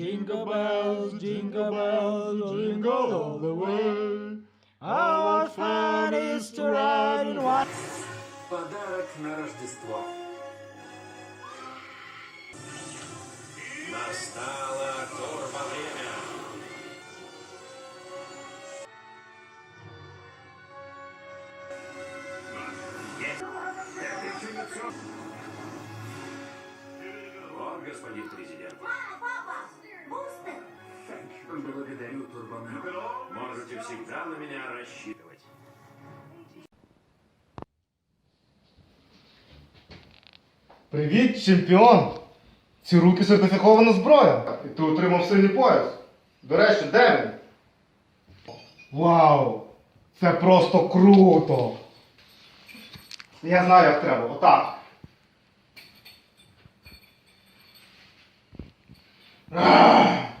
Jingle bells, jingle bells, jingle all the way. Oh, what fun it is to ride in one. Подарок на Рождество. Настало турбовремя. Вот, господин президент. Благодарю, Турбомен. Можете всегда на меня рассчитывать. Привіт, чемпіон! Ці руки сертифікована зброя. І ти отримав синій пояс. До речі, де він? Вау! Це просто круто! Я знаю, як треба. Отак. Ах!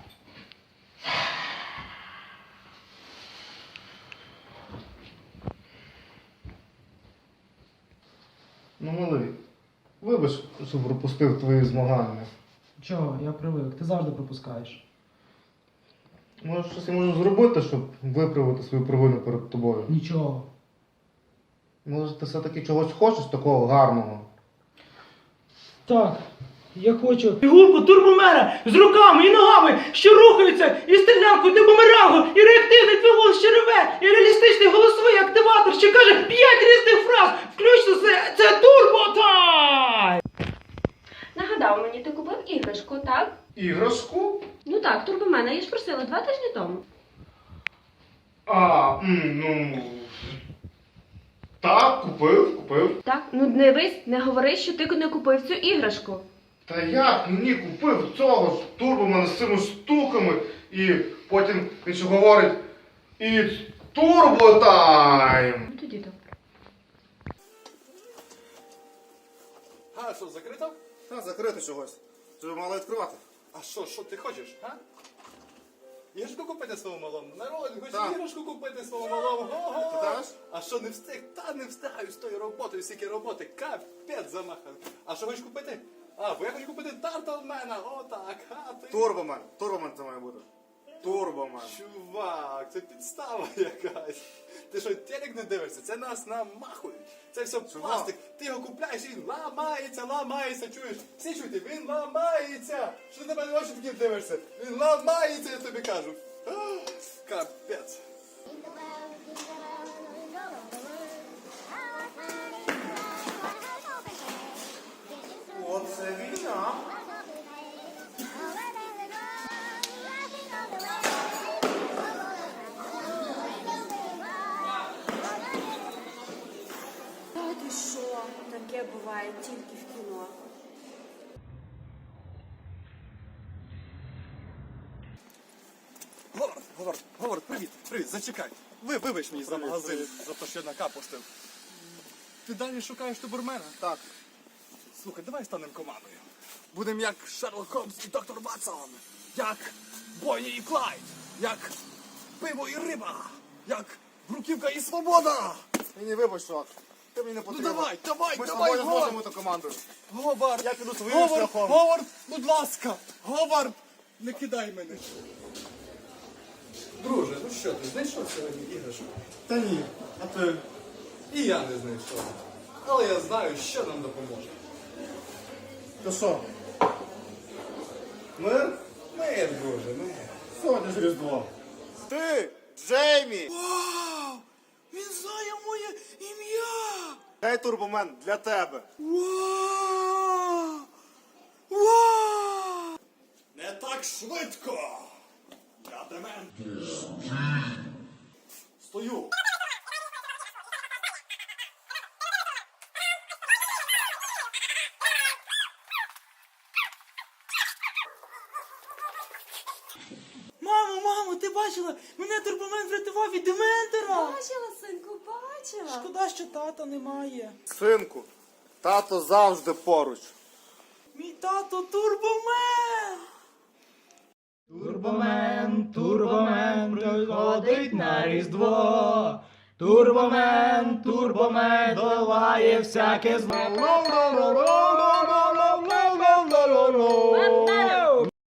Ну, малий, вибач, що пропустив твої змагання. Чого, я привик, ти завжди пропускаєш. Може, щось я можу зробити, щоб виправити свою провину перед тобою. Нічого. Може, ти все-таки чогось хочеш такого гарного? Так, я хочу фігурку турбомера з руками і ногами, що рухаються, і стрілянку до бумерангу, і Нагадав мені, ти купив іграшку, так? Іграшку? Ну так, турбомена, я ж просила два тижні тому. А, м, ну. Так, купив, купив. Так, ну не дивись, не говори, що ти не купив цю іграшку. Та як мені купив цього ж турбомена з цими штуками, і потім він ще говорить і турботайм. Ну тоді добре. А, що, закрито? Та закрити чогось. Ти мало відкривати. А що, що ти хочеш, а? Іграшку купити своєму малому? Народ, хочеш Так. іграшку купити своєму малому? Ти теж? А що не встиг? Та не встигаю з тою роботою, стільки роботи, капець замахав. А що хочеш купити? А, бо я хочу купити Тартлмена, отак, а ти... Турбомен. Турбомен це має бути. Турбомен. Чувак, це підстава якась. Ти що, телек не дивишся? Це нас намахують. Це все пластик. Ти його купляєш він ламається, ламається, чуєш? Всі чуєте, він ламається. Що ти на мене очі такі дивишся? Він ламається, я тобі кажу. Капець. Таке буває тільки в кіно. Говард, Говард, Говард, привіт, привіт, зачекай. Ви, вибач мені за магазин, за те, що я накапустив. Ти далі шукаєш Тубермена? Так. Слухай, давай станемо командою. Будемо як Шерлок Холмс і доктор Ватсон. Як Бонні і Клайд. Як пиво і риба. Як Бруківка і свобода. Мені вибач, чувак. Ти мені не Ну потрібен. давай, давай, Ми з давай, тобою не Говард. зможемо бути командою. Говард, Я піду своїм Говард, шляхом. Говард, будь ласка, Говард, не кидай мене. Друже, ну що, ти знайшов сьогодні іграшку? Та ні. А ти? І я не знайшов. Але я знаю, що нам допоможе. То що? Мир? Мир, друже, мир. Сьогодні ж Різдво. Ти, Джеймі! Вау! Він знає моє ім'я! Гей, турбомен, для тебе. Уа! Уа! Не так швидко! Я демен. Стою! Мамо, мамо, ти бачила? Мене турбомен врятував від дементора! Бачила, синку, бачила. Шкода, що тата немає. Синку, тато завжди поруч. Мій тато турбомен! Турбомен, турбомен, приходить на Різдво. Турбомен, турбомен, долає всяке зло.